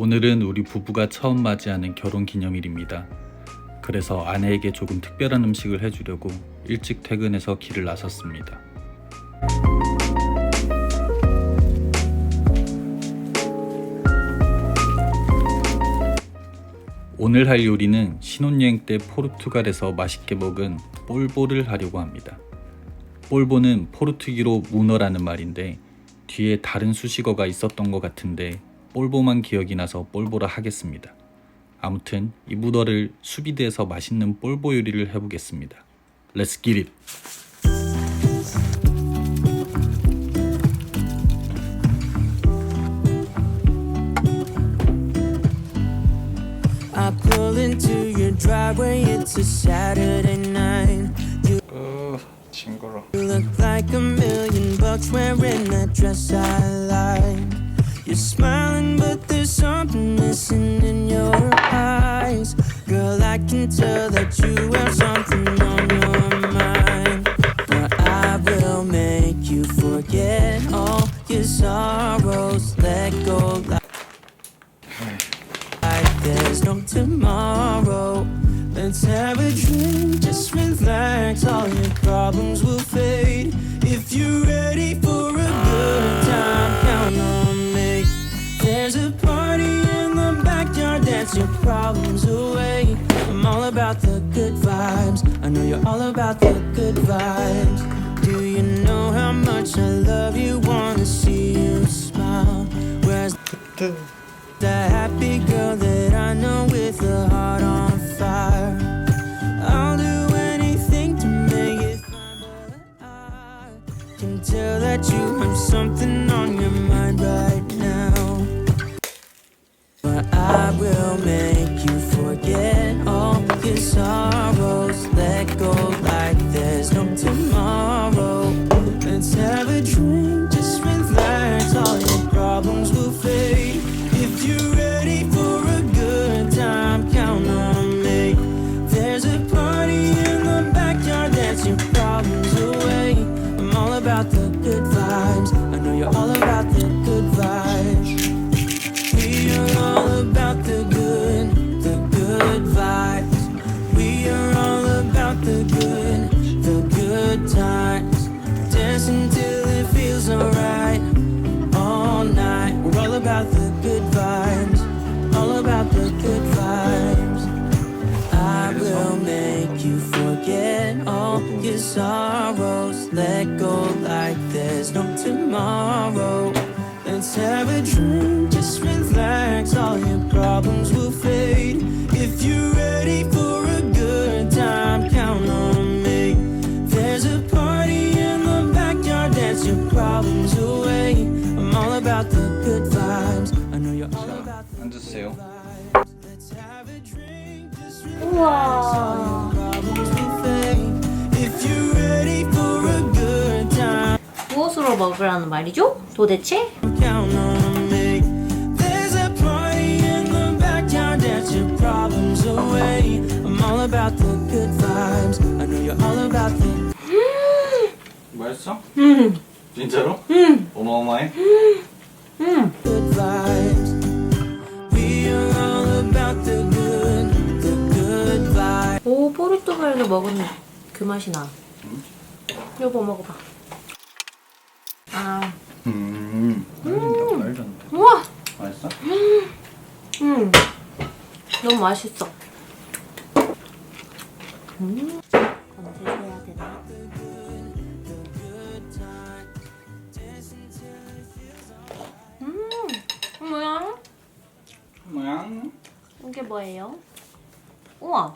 오늘은 우리 부부가 처음 맞이하는 결혼 기념일입니다. 그래서 아내에게 조금 특별한 음식을 해주려고 일찍 퇴근해서 길을 나섰습니다. 오늘 할 요리는 신혼여행 때 포르투갈에서 맛있게 먹은 볼보를 하려고 합니다. 볼보는 포르투기로 문어라는 말인데 뒤에 다른 수식어가 있었던 것 같은데 볼보만 기억이 나서 볼보라 하겠습니다. 아무튼 이 문어를 수비드에서 맛있는 볼보 요리를 해보겠습니다. Let's get it! I pull into your driveway, it's a Saturday night. You 어, 징그러. look like a million bucks wearing that dress I like. You're smiling, but there's something missing in your eyes. Girl, I can tell that you have something on your mind. But I will make you forget all your sorrows. Let go like there's no tomorrow. Let's have a drink, just relax. All your problems will about the good vibes. I know you're all about the good vibes. Do you know how much I love you? Wanna see you smile. Where's the happy girl that I know with a heart on fire. I'll do anything to make it fine, but I can tell that you have something on your sorrows. Let go like there's no tomorrow. Let's have a drink, just relax. All your problems will fade. If you're ready for a good time, count on me. There's a party in the backyard, dance your problems away. I'm all about the good vibes. I know you're all about the sorrows. Let go like there's no tomorrow. Let's have a drink, 먹으라는 말이죠? 도대체? count on me. There's a party in the backyard, dance your problems away. I'm all about the good vibes. I know you're all about the 맛있어? 음, 진짜로? 음, 어마어마해? 음. good vibes. We are all about the good, the good vibes. 오, 포르투갈에서 먹은 그 맛이 나. 여보 먹어봐. 아, 음, 말린다, 말린다. 우와, 맛있어? 음, 너무 맛있어. 음, 건져줘야 되나? 음, 뭐야? 뭐야? 이게 뭐예요? 우와,